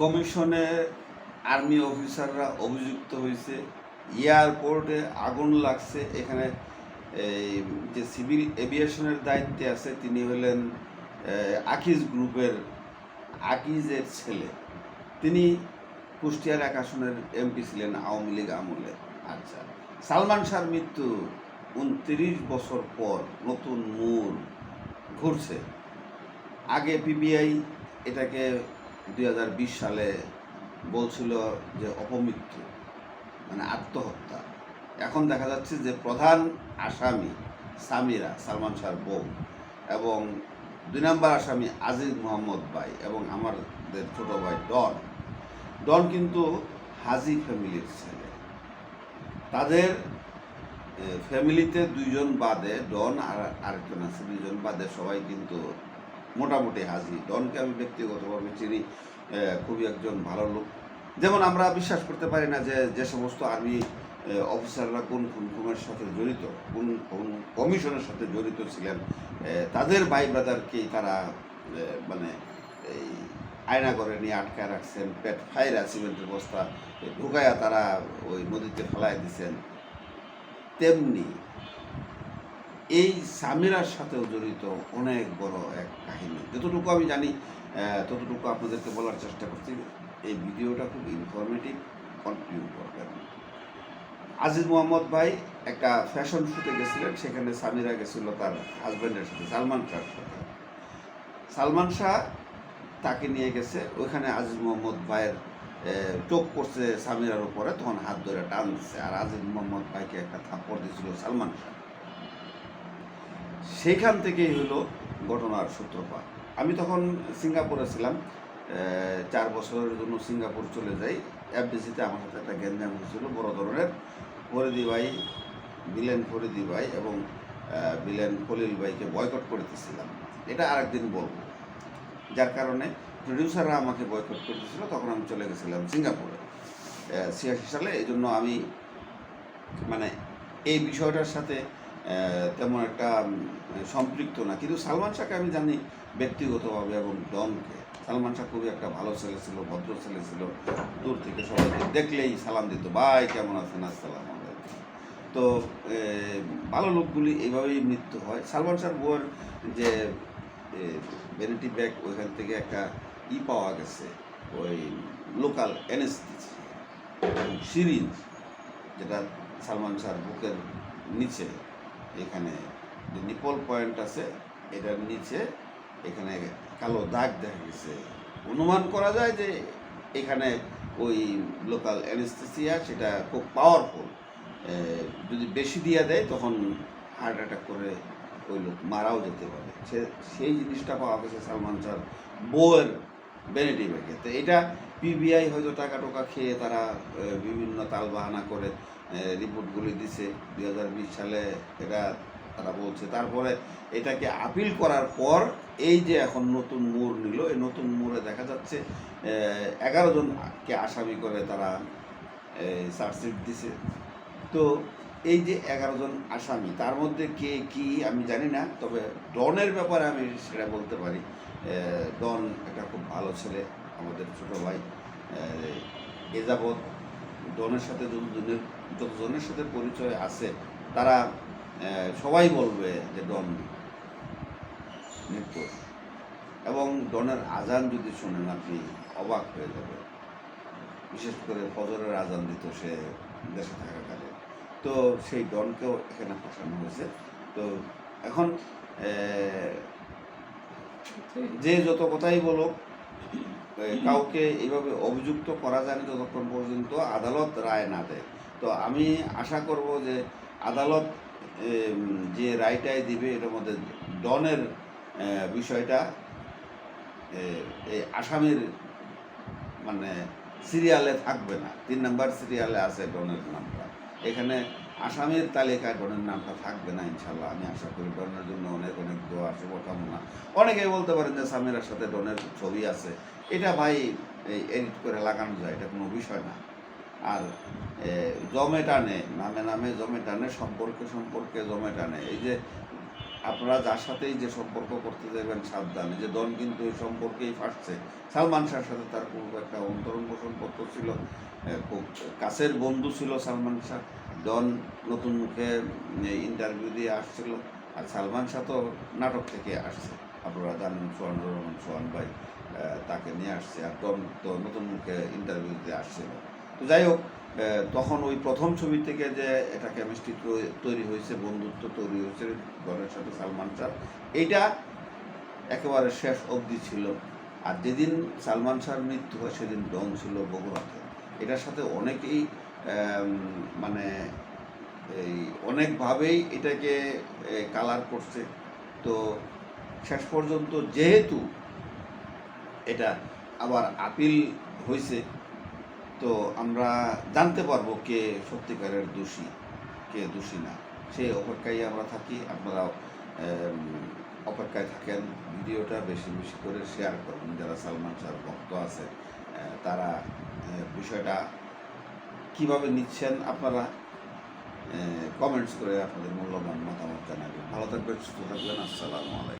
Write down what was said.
কমিশনে আর্মি অফিসাররা অভিযুক্ত হয়েছে। এয়ারপোর্টে আগুন লাগছে। এখানে এই যে সিভিল এভিয়েশনের দায়িত্বে আছে, তিনি হলেন আকিজ গ্রুপের আকিজের ছেলে। তিনি কুষ্টিয়ার এক আসনের এমপি ছিলেন আওয়ামী লীগ আমলে। আচ্ছা সালমান শাহর মৃত্যু উনত্রিশ বছর পর নতুন মূল ঘুরছে। আগে পিবিআই এটাকে দুই হাজার বিশ সালে বলছিল যে অপমৃত্যু মানে আত্মহত্যা। এখন দেখা যাচ্ছে যে প্রধান আসামি সামিরা, সালমান শাহর বউ, এবং দুই নম্বর আসামি আজিজ মোহাম্মদ ভাই এবং আমাদের ছোট ভাই ডন। ডন কিন্তু হাজি ফ্যামিলির ছেলে। তাদের ফ্যামিলিতে দুইজন বাদে ডন আর আরেকজন আছে, দুইজন বাদে সবাই কিন্তু মোটামুটি হাজি ডনকে আমি ব্যক্তিগতভাবে চিনি খুবই একজন ভালো লোক। যেমন আমরা বিশ্বাস করতে পারি না যে যে সমস্ত আর্মি অফিসাররা কোন খুনের সাথে জড়িত, কোন কোন কমিশনের সাথে জড়িত ছিলেন তাদের ভাই ব্রাদারকেই তারা মানে এই আয়না করে নিয়ে আটকায় রাখছেন, পেট ফাইরা সিমেন্টের বস্তা ঢুকায়া তারা ওই নদীতে ফেলায় দিছেন। তেমনি এই সামিরার সাথেও জড়িত অনেক বড় এক কাহিনী। যতটুকু আমি জানি ততটুকু আপনাদেরকে বলার চেষ্টা করছি, এই ভিডিওটা খুব ইনফরমেটিভ কন্টিনিউ করবেন। আজিজ মোহাম্মদ ভাই একটা ফ্যাশন শুটে গেছিলেন, সেখানে সামিরা গেছিল তার হাজব্যান্ডের সাথে, সালমান শাহর সাথে। সালমান শাহ তাকে নিয়ে গেছে, ওইখানে আজিজ মোহাম্মদ ভাইয়ের চোখ পড়ছে সামিরার উপরে, তখন হাত ধরে টান দিচ্ছে আর আজিজ মোহাম্মদ ভাইকে একটা থাপ্পড় দিয়েছিল সালমান শাহ। সেইখান থেকেই হলো ঘটনার সূত্রপাত। আমি তখন সিঙ্গাপুরে ছিলাম চার বছরের জন্য সিঙ্গাপুর চলে যাই। এফডিসিতে আমার সাথে একটা গ্যাঞ্জাম হয়েছিল, বড় ধরনের। ফরিদি ভাই বিলেন ফরিদি ভাই এবং বিলেন খলিল ভাইকে বয়কট করতেছিলাম। এটা আরেকদিন বলব। যার কারণে প্রডিউসাররা আমাকে বয়কট করতেছিল, তখন আমি চলে গেছিলাম সিঙ্গাপুরে। ছিয়াশি সালে এই জন্য আমি মানে এই বিষয়টার সাথে তেমন একটা সম্পৃক্ত না। কিন্তু সালমান শাহকে আমি জানি ব্যক্তিগতভাবে এবং ডনকে। সালমান শাহ খুবই একটা ভালো ছেলে ছিল, ভদ্র ছেলে ছিল। দূর থেকে সবাইকে দেখলেই সালাম দিত, ভাই, কেমন আছেন? আসসালাম তো ভালো লোকগুলি এইভাবেই মৃত্যু হয়। সালমান শাহর বউয়ের যে ভ্যানিটি ব্যাগ ওইখান থেকে একটা ই পাওয়া গেছে, ওই লোকাল এনেস্থেসি সিরিঞ্জ যেটা সালমান শাহর বুকের নিচে। এখানে যে নিপল পয়েন্ট আছে, এটার নিচে এখানে কালো দাগ দেখা গেছে। অনুমান করা যায় যে এখানে ওই লোকাল অ্যানেস্থেসিয়া, সেটা খুব পাওয়ারফুল যদি বেশি দিয়ে দেয়, তখন হার্ট অ্যাটাক করে ওই লোক মারাও যেতে পারে। সে, সেই জিনিসটা পাওয়া গেছে সালমান শাহর বউয়ের বেনেটি ব্যাগে এটা পিবিআই হয়তো টাকা টোকা খেয়ে তারা বিভিন্ন তালবাহানা করে রিপোর্টগুলি দিছে। দুই হাজার বিশ সালে এটা তারা বলছে। তারপরে এটাকে আপিল করার পর এই যে এখন নতুন মোড় নিল, এই নতুন মোড়ে দেখা যাচ্ছে এগারো জনকে আসামি করে তারা চার্জশিট দিছে। তো এই যে এগারো জন আসামি তার মধ্যে কে কি আমি জানি না তবে ডনের ব্যাপারে আমি সেটা বলতে পারি। ডন একটা খুব ভালো ছেলে আমাদের ছোট ভাই। আহ, এ যাবৎ ডনের সাথে যতজনের যতজনের সাথে পরিচয় আছে তারা সবাই বলবে যে ডন নির্দোষ এবং ডনের আজান যদি শোনেন আপনি অবাক হয়ে যাবে বিশেষ করে ফজরের আজান দিত সে দেশে থাকাকালে তো সেই ডনকেও এখানে ফাঁসানো হয়েছে। তো এখন যে যত কথাই বলো কাউকে এইভাবে অভিযুক্ত করা যায় না যতক্ষণ পর্যন্ত আদালত রায় না দেয়। তো আমি আশা করব যে আদালত যে রায়টাই দিবে, এটার মধ্যে ডনের বিষয়টা এই আসামির মানে সিরিয়ালে থাকবে না। তিন নাম্বার সিরিয়ালে আছে ডনের নামটা এখানে আসামের তালিকায় ডনের নামটা থাকবে না ইনশাল্লাহ আমি আশা করি ডনের জন্য অনেক অনেক দোয়া শুভকামনা অনেকেই বলতে পারেন যে সামিরার সাথে ডনের ছবি আছে। এটা ভাই এডিট করে লাগানো যায়, এটা কোনো বিষয় না। আর জমে টানে, নামে নামে জমে টানে, সম্পর্কে সম্পর্কে জমে টানে। এই যে আপনারা যার সাথেই যে সম্পর্ক করতে যাবেন, সাবধান। যে দল কিন্তু এই সম্পর্কেই ফাটছে। সালমান শাহর সাথে তার খুব একটা অন্তরঙ্গ সম্পর্ক ছিল খুব কাছের বন্ধু ছিল সালমান শাহ। ডন নতুন মুখে ইন্টারভিউ দিয়ে আসছিল। আর সালমান শাহ তো নাটক থেকে আসছে। আপনারা জানেন সোহান রহমান সোহান ভাই তাকে নিয়ে আসছে। আর ডন তো নতুন মুখে ইন্টারভিউ দিয়ে আসছিল। তো যাই হোক তখন ওই প্রথম ছবি থেকে যে এটা কেমিস্ট্রি তৈরি হয়েছে, বন্ধুত্ব তৈরি হয়েছে ডনের সাথে সালমান শাহ এইটা একেবারে শেষ অবধি ছিল। আর যেদিন সালমান শাহর মৃত্যু হয়, সেদিন ডন ছিল বগুড়াতে। এটার সাথে অনেকেই মানে এই অনেকভাবেই এটাকে কালার করছে। তো শেষ পর্যন্ত যেহেতু এটা আবার আপিল হয়েছে তো আমরা জানতে পারব কে সত্যিকারের দোষী কে দোষী না। সেই অপেক্ষায় আমরা থাকি আপনারা উম, অপেক্ষায় থাকেন। ভিডিওটা বেশি বেশি করে শেয়ার করবেন যারা সালমান শাহর ভক্ত আছে তারা বিষয়টা কীভাবে নিচ্ছেন আপনারা? কমেন্টস করে আপনাদের মূল্যবান মতামত জানাবেন। ভালো থাকবেন সুস্থ থাকবেন। আসসালামু আলাইকুম।